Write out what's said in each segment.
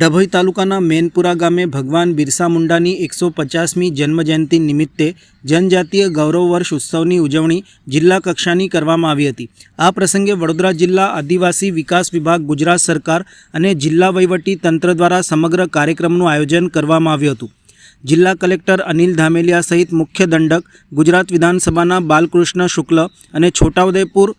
ડભોઈ તાલુકાના મેનપુરા ગામે ભગવાન બિરસા મુંડાની એકસો પચાસમી જન્મજયંતિ નિમિત્તે જનજાતીય ગૌરવ વર્ષ ઉત્સવની ઉજવણી જિલ્લા કક્ષાની કરવામાં આવી હતી. આ પ્રસંગે વડોદરા જિલ્લા આદિવાસી વિકાસ વિભાગ, ગુજરાત સરકાર અને જિલ્લા વહીવટી તંત્ર દ્વારા સમગ્ર કાર્યક્રમનું આયોજન કરવામાં આવ્યું હતું. જિલ્લા કલેક્ટર અનિલ ધામેલિયા સહિત મુખ્ય દંડક, ગુજરાત વિધાનસભાના બાલકૃષ્ણ શુક્લ અને છોટાઉદેપુર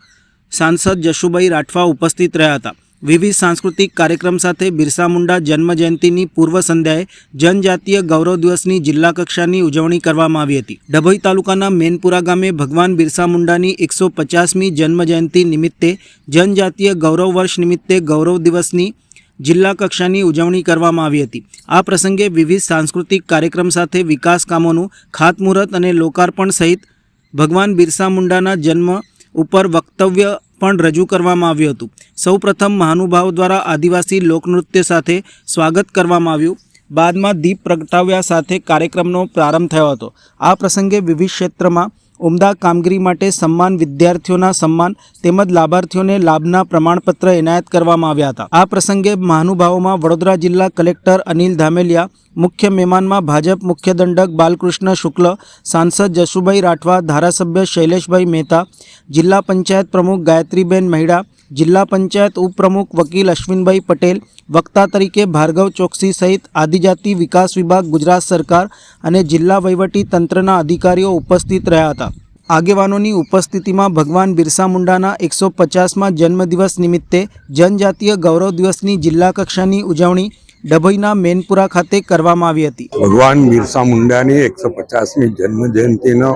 સાંસદ જશુભાઈ રાઠવા ઉપસ્થિત રહ્યા હતા. વિવિધ સાંસ્કૃતિક કાર્યક્રમ સાથે બિરસા મુંડા જન્મજયંતિની પૂર્વ સંધ્યાએ જનજાતીય ગૌરવ દિવસની જિલ્લા કક્ષાની ઉજવણી કરવામાં આવી હતી. ડભોઈ તાલુકાના મેનપુરા ગામે ભગવાન બિરસા મુંડાની એકસો પચાસમી જન્મજયંતિ નિમિત્તે જનજાતીય ગૌરવ વર્ષ નિમિત્તે ગૌરવ દિવસની જિલ્લા કક્ષાની ઉજવણી કરવામાં આવી હતી. આ પ્રસંગે વિવિધ સાંસ્કૃતિક કાર્યક્રમ સાથે વિકાસ કામોનું ખાતમુહૂર્ત અને લોકાર્પણ સહિત ભગવાન બિરસા મુંડાના જન્મ ઉપર વક્તવ્ય પણ રજૂ કરવામાં આવ્યું હતું. સૌપ્રથમ મહાનુભાવ દ્વારા આદિવાસી લોકનૃત્ય સાથે સ્વાગત કરવામાં આવ્યું. બાદમાં દીપ પ્રગટાવ્યા સાથે કાર્યક્રમનો પ્રારંભ થયો હતો. આ પ્રસંગે વિવિધ ક્ષેત્રમાં ઉમદા કામગીરી માટે સન્માન વિદ્યાર્થીઓના સન્માન તેમજ લાભાર્થીઓને લાભના પ્રમાણપત્ર એનાયત કરવામાં આવ્યા હતા. આ પ્રસંગે મહાનુભાવોમાં વડોદરા જિલ્લા કલેક્ટર અનિલ ધામેલિયા, મુખ્ય મહેમાનમાં ભાજપ મુખ્ય દંડક બાલકૃષ્ણ શુક્લ, સાંસદ જશુભાઈ રાઠવા, ધારાસભ્ય શૈલેષભાઈ મહેતા, જિલ્લા પંચાયત પ્રમુખ ગાયત્રીબેન મહિડા જિલ્લા પંચાયત ઉપપ્રમુખ વકીલ અશ્વિનભાઈ પટેલ, વક્તા તરીકે ભાર્ગવ ચોકસી સહિત આદિજાતિ વિકાસ વિભાગ, ગુજરાત સરકાર અને જિલ્લા વહીવટી તંત્રના અધિકારીઓ ઉપસ્થિત રહ્યા હતા. આગેવાનોની ઉપસ્થિતિમાં ભગવાન બિરસા મુંડાના એકસો પચાસમાં જન્મદિવસ નિમિત્તે જનજાતીય ગૌરવ દિવસની જિલ્લા કક્ષાની ઉજવણી ડભોઈના મેનપુરા ખાતે કરવામાં આવી હતી. ભગવાન બિરસા મુંડાની એકસો પચાસમી જન્મ જયંતિનો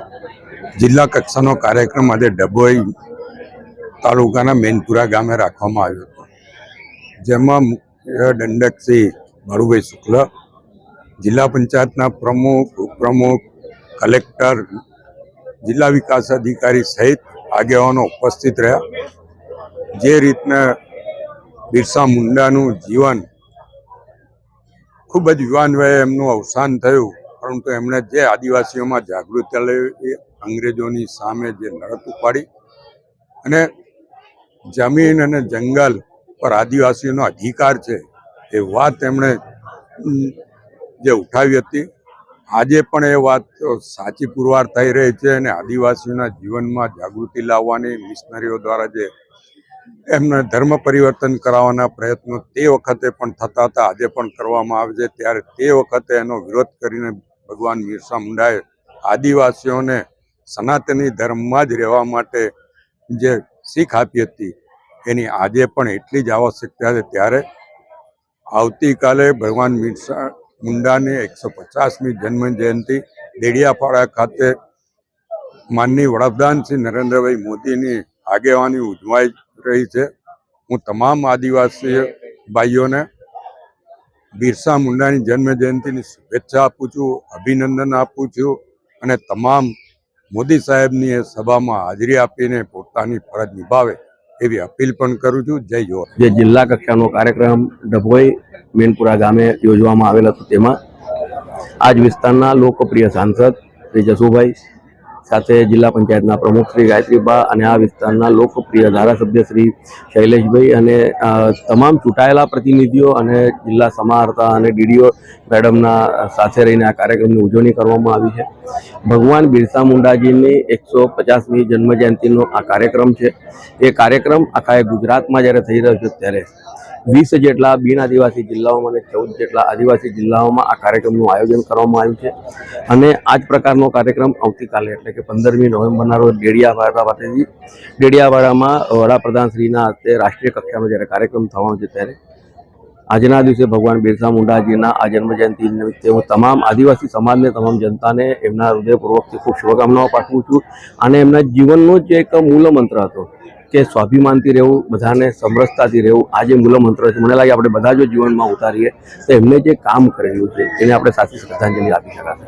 જિલ્લા કક્ષાનો કાર્યક્રમ આજે ડભોઈ તાલુકાના મેનપુરા ગામે રાખવામાં આવ્યો હતો. જેમાં મુખ્ય દંડક શ્રી બાળુભાઈ શુક્લ, જિલ્લા પંચાયતના પ્રમુખ, ઉપપ્રમુખ, કલેક્ટર, જિલ્લા વિકાસ અધિકારી સહિત આગેવાનો ઉપસ્થિત રહ્યા. જે રીતના બિરસા મુંડાનું જીવન ખૂબ જ યુવાન વયે એમનું અવસાન થયું, પરંતુ એમણે જે આદિવાસીઓમાં જાગૃતતા લઈ અંગ્રેજોની સામે જે લડત ઉપાડી અને જમીન અને જંગલ પર આદિવાસીઓનો અધિકાર છે એ વાત એમણે જે ઉઠાવી હતી. આજે પણ એ વાત સાચી પુરવાર થઈ રહી છે અને આદિવાસીઓના જીવનમાં જાગૃતિ લાવવાની મિશનરીઓ દ્વારા જે એમને ધર્મ પરિવર્તન કરાવવાના પ્રયત્નો તે વખતે પણ થતા હતા, આજે પણ કરવામાં આવે છે. ત્યારે તે વખતે એનો વિરોધ કરીને ભગવાન બિરસા મુંડાએ આદિવાસીઓને સનાતની ધર્મમાં જ રહેવા માટે જે શીખ આપી હતી. એની આજે પણ એટલી જ આવશ્યકતા છે ત્યારે આવતીકાલે ભગવાન બિરસા મુંડાની એકસો પચાસમી જન્મ જયંતિ ખાતે માનની વડાપ્રધાન શ્રી નરેન્દ્રભાઈ મોદીની આગેવાની ઉજવાઈ રહી છે. હું તમામ આદિવાસી ભાઈઓને બિરસા મુંડાની જન્મ જયંતિની શુભેચ્છા આપું છું, અભિનંદન આપું છું અને તમામ મોદી સાહેબની એ સભામાં હાજરી આપીને પોતાની ફરજ નિભાવે એવી અપીલ પણ કરું છું. જય જોહર જે જિલ્લા કક્ષાનો કાર્યક્રમ ડભોઈ મેનપુરા ગામે યોજવામાં આવેલ હતો, તેમાં આજ વિસ્તારના લોકપ્રિય સાંસદ શ્રી જસુભાઈ સાથે જિલ્લા પંચાયતના પ્રમુખ શ્રી ગાયત્રીબા અને આ વિસ્તારના લોકપ્રિય ધારાસભ્ય શ્રી શૈલેષભાઈ અને તમામ ચૂંટાયેલા પ્રતિનિધિઓ અને જિલ્લા સમાહર્તા અને ડીડીઓ મેડમના સાથે રહીને આ કાર્યક્રમની ઉજવણી કરવામાં આવી છે. ભગવાન બિરસા મુંડાજીની એકસો પચાસમી જન્મજયંતિનો આ કાર્યક્રમ છે. એ કાર્યક્રમ આખા ગુજરાતમાં જ્યારે થઈ રહ્યો છે ત્યારે વીસ જેટલા બિન આદિવાસી જિલ્લાઓમાં અને ચૌદ જેટલા આદિવાસી જિલ્લાઓમાં આ કાર્યક્રમનું આયોજન કરવામાં આવ્યું છે. અને આ જ પ્રકારનો કાર્યક્રમ આવતીકાલે, એટલે કે પંદરમી નવેમ્બરના રોજ ડેડિયાવાડા પાસેથી ડેડિયાવાડામાં વડાપ્રધાન શ્રીના હસ્તે રાષ્ટ્રીય કક્ષાનો જ્યારે કાર્યક્રમ થવાનો છે ત્યારે આજના દિવસે ભગવાન બિરસા મુંડાજીના આ જન્મજયંતિ નિમિત્તે હું તમામ આદિવાસી સમાજને, તમામ જનતાને એમના હૃદયપૂર્વકથી ખૂબ શુભકામનાઓ પાઠવું છું. અને એમના જીવનનો જ એક મૂળ મંત્ર હતો કે સ્વાભિમાનથી રહેવું, બધાને સમરસતાથી રહેવું, આ જે મૂલમંત્ર છે, મને લાગે આપણે બધા જો જીવનમાં ઉતારીએ, તો એમને જે કામ કરેલું છે, એને આપણે સાચી શ્રદ્ધાંજલિ આપી શકાશે.